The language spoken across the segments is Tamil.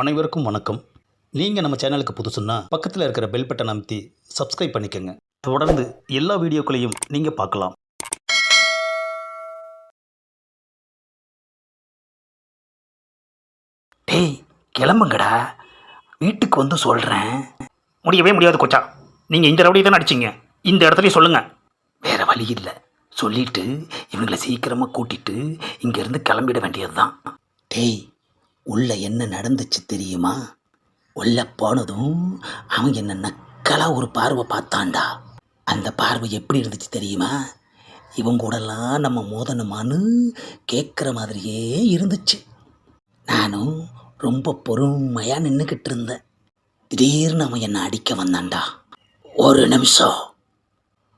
அனைவருக்கும் வணக்கம். நீங்கள் நம்ம சேனலுக்கு புதுசுன்னா பக்கத்தில் இருக்கிற பெல் பட்டன் அமைத்தி சப்ஸ்கிரைப் பண்ணிக்கோங்க. தொடர்ந்து எல்லா வீடியோக்களையும் நீங்கள் பார்க்கலாம். டேய் கிளம்புங்கடா. வீட்டுக்கு வந்து சொல்கிறேன் முடியவே முடியாது கொச்சா. நீங்கள் இந்த ரவுடி தானே அடிச்சிங்க? இந்த இடத்துலையும் சொல்லுங்கள் வேறு வழி இல்லை. சொல்லிட்டு இவங்களை சீக்கிரமாக கூட்டிட்டு இங்கேருந்து கிளம்பிட வேண்டியது தான் டேய் உள்ள என்ன நடந்துச்சு தெரியுமா? உள்ள போனதும் அவன் என்ன நக்கலா ஒரு பார்வை பார்த்தான்டா. அந்த பார்வை எப்படி இருந்துச்சு தெரியுமா? இவங்க கூடலாம் நம்ம மோதனமான்னு கேட்குற மாதிரியே இருந்துச்சு. நானும் ரொம்ப பொறுமையாக நின்றுக்கிட்டு இருந்தேன். திடீர்னு அவன் என்னை அடிக்க வந்தான்டா. ஒரு நிமிஷம்.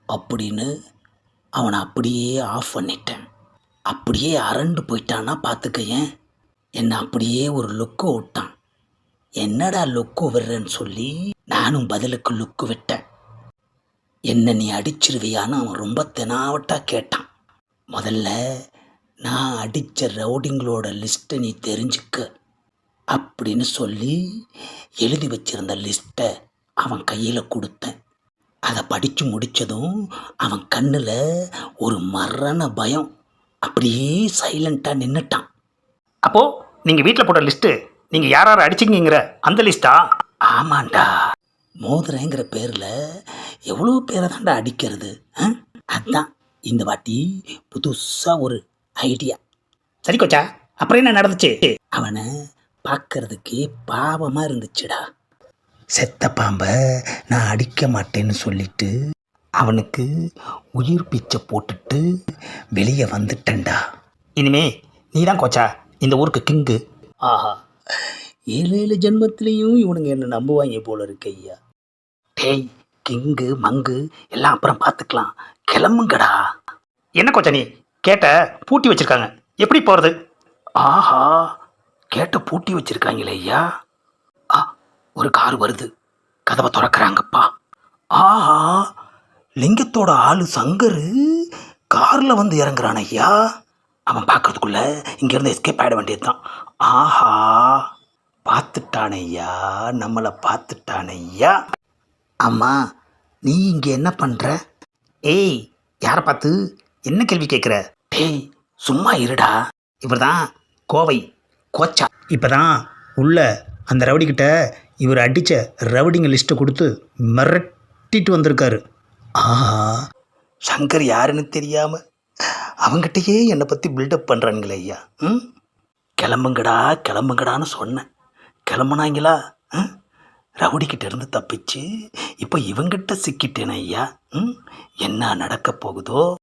அப்படின்னு அவனை அப்படியே ஆஃப் பண்ணிட்டேன். அப்படியே அரண்டு போயிட்டான்னா பார்த்துக்க ஏன் என்னை அப்படியே ஒரு லுக்கு விட்டான். என்னடா லுக்கு விடுறேன்னு சொல்லி நானும் பதிலுக்கு லுக்கு விட்டேன். என்ன நீ அடிச்சிருவியான்னு அவன் ரொம்ப தெனாவட்டாக கேட்டான். முதல்ல நான் அடித்த ரவுடிங்களோட லிஸ்ட்டை நீ தெரிஞ்சுக்க அப்படின்னு சொல்லி எழுதி வச்சிருந்த லிஸ்ட்டை அவன் கையில் கொடுத்தேன். அதை படித்து முடித்ததும் அவன் கண்ணில் ஒரு மரண பயம் அப்படியே சைலண்ட்டாக நின்றுட்டான் அப்போது நீங்கள் வீட்டில் போட்ட லிஸ்ட்டு நீங்கள் யார் யார் அடிச்சிங்கிற அந்த லிஸ்ட்டா? ஆமாண்டா. மோதிரங்கிற பேரில் எவ்வளோ பேரை தாண்டா அடிக்கிறது ஆ? அதான் இந்த வாட்டி புதுசாக ஒரு ஐடியா. சரி கொச்சா அப்புறம் என்ன நடந்துச்சு? அவனை பார்க்கறதுக்கே பாவமாக இருந்துச்சுடா. செத்த பாம்பை நான் அடிக்க மாட்டேன்னு சொல்லிட்டு அவனுக்கு உயிர் பிச்சை போட்டுட்டு வெளியே வந்துட்டேன்டா. இனிமே நீ தான் கோச்சா இந்த ஊருக்கு கிங்கு. ஆஹா. ஏழு ஏழு ஜென்மத்திலையும் இவனுங்க என்ன நம்புவாங்க போல இருக்கு ஐயா. டேய் கிங்கு மங்கு எல்லாம் அப்புறம் பார்த்துக்கலாம் கிளம்புங்கடா. என்ன கோச்சா நீ? கேட்ட பூட்டி வச்சிருக்காங்க. எப்படி போகிறது ஆஹா கேட்ட பூட்டி வச்சிருக்காங்களே ஐயா. ஆ ஒரு கார் வருது. கதவை திறக்கிறாங்கப்பா. ஆஹா லிங்கத்தோட ஆளு சங்கரு காரில் வந்து இறங்குறான் ஐயா. அவன் பார்க்கறதுக்குள்ளே இங்கேருந்து எஸ்கேப் ஆகிட வேண்டியது தான் ஆஹா பார்த்துட்டானையா நம்மளை பார்த்துட்டானையா அம்மா நீ இங்கே என்ன பண்ணுற ஏய் யாரை பார்த்து? என்ன கேள்வி கேட்குற டேய் சும்மா இருடா. இவர் தான் கோவை கோச்சா. இப்போ தான் உள்ள அந்த ரவுடிக்கிட்ட இவர் அடித்த ரவுடிங்க லிஸ்ட்டை கொடுத்து மிரட்டிட்டு வந்திருக்காரு. ஆஹா சங்கர் யாருன்னு தெரியாமல் அவங்ககிட்டயே என்னை பற்றி பில்டப் பண்ணுறானுங்களே ஐயா. ம்? கிளம்புங்கடா கிளம்புங்கடான்னு சொன்னேன். கிளம்புனாங்களா? ம் ரவுடிக்கிட்ட இருந்து தப்பிச்சு இப்போ இவங்கிட்ட சிக்கிட்டேனே ஐயா. ம்? என்ன நடக்க போகுதோ?